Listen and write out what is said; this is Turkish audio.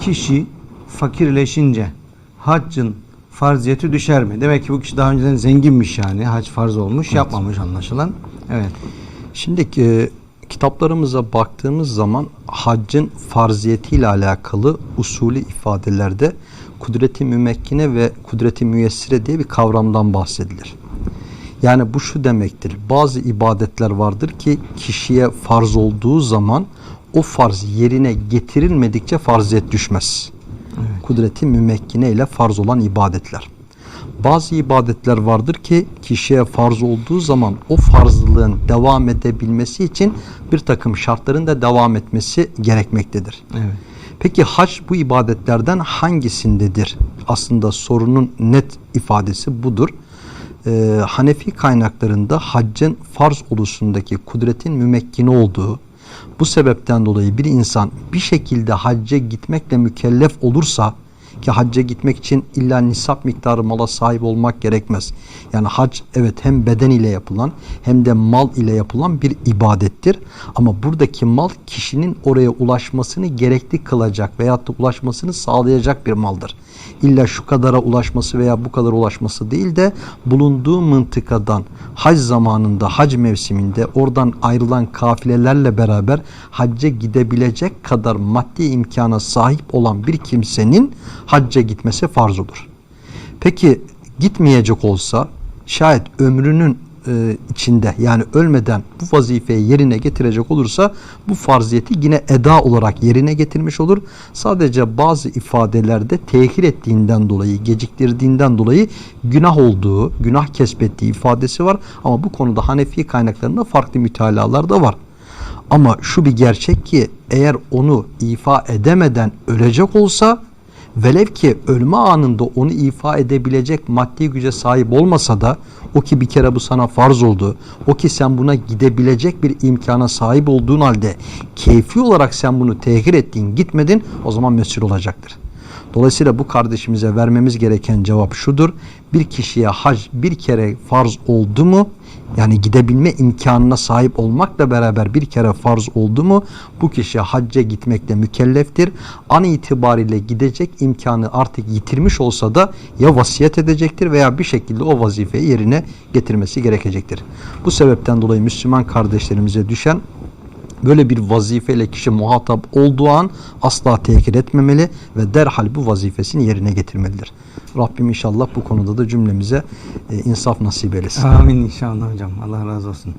kişi fakirleşince haccın farziyeti düşer mi? Demek ki bu kişi daha önceden zenginmiş yani. Hac farz olmuş, yapmamış anlaşılan. Evet. Şimdi e, kitaplarımıza baktığımız zaman haccın farziyetiyle alakalı usulü ifadelerde kudreti mümekkine ve kudreti müyessire diye bir kavramdan bahsedilir. Yani bu şu demektir. Bazı ibadetler vardır ki kişiye farz olduğu zaman o farz yerine getirilmedikçe farziyet düşmez. Kudreti mümekkine ile farz olan ibadetler. Bazı ibadetler vardır ki kişiye farz olduğu zaman o farzlığın devam edebilmesi için bir takım şartların da devam etmesi gerekmektedir. Evet. Peki hac bu ibadetlerden hangisindedir? Aslında sorunun net ifadesi budur. Ee, Hanefi kaynaklarında haccın farz olusundaki kudretin mümekkini olduğu, bu sebepten dolayı bir insan bir şekilde hacca gitmekle mükellef olursa ki hacca gitmek için illa nisap miktarı mala sahip olmak gerekmez. Yani hac evet hem beden ile yapılan hem de mal ile yapılan bir ibadettir. Ama buradaki mal kişinin oraya ulaşmasını gerekli kılacak veyahut da ulaşmasını sağlayacak bir maldır. İlla şu kadara ulaşması veya bu kadar ulaşması değil de bulunduğu mıntıkadan hac zamanında, hac mevsiminde oradan ayrılan kafilelerle beraber hacca gidebilecek kadar maddi imkana sahip olan bir kimsenin hacca gitmesi farz olur. Peki gitmeyecek olsa şayet ömrünün e, içinde yani ölmeden bu vazifeyi yerine getirecek olursa bu farziyeti yine eda olarak yerine getirmiş olur. Sadece bazı ifadelerde tehir ettiğinden dolayı, geciktirdiğinden dolayı günah olduğu, günah kesbettiği ifadesi var. Ama bu konuda Hanefi kaynaklarında farklı mütalalar da var. Ama şu bir gerçek ki eğer onu ifa edemeden ölecek olsa velev ki ölme anında onu ifa edebilecek maddi güce sahip olmasa da o ki bir kere bu sana farz oldu. O ki sen buna gidebilecek bir imkana sahip olduğun halde keyfi olarak sen bunu tehir ettin gitmedin o zaman mesul olacaktır. Dolayısıyla bu kardeşimize vermemiz gereken cevap şudur. Bir kişiye hac bir kere farz oldu mu? Yani gidebilme imkanına sahip olmakla beraber bir kere farz oldu mu? Bu kişi hacca gitmekle mükelleftir. An itibariyle gidecek imkanı artık yitirmiş olsa da ya vasiyet edecektir veya bir şekilde o vazifeyi yerine getirmesi gerekecektir. Bu sebepten dolayı Müslüman kardeşlerimize düşen Böyle bir vazifeyle kişi muhatap olduğu an asla tehkir etmemeli ve derhal bu vazifesini yerine getirmelidir. Rabbim inşallah bu konuda da cümlemize e, insaf nasip eylesin. Amin inşallah hocam. Allah razı olsun.